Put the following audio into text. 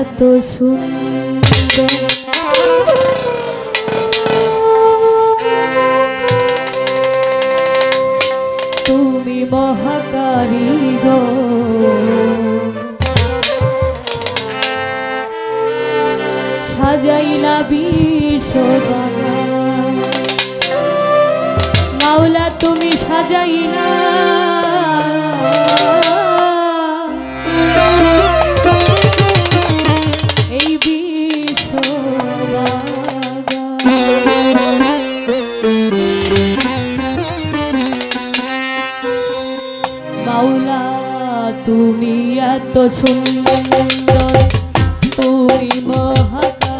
এত সুন্দর। তুমি মহাকারিগর সাজাইলা বিশ্ববানা মাওলা তুমি সাজাইলা মাওলা তুমি এত সুন্দর তুমি মহা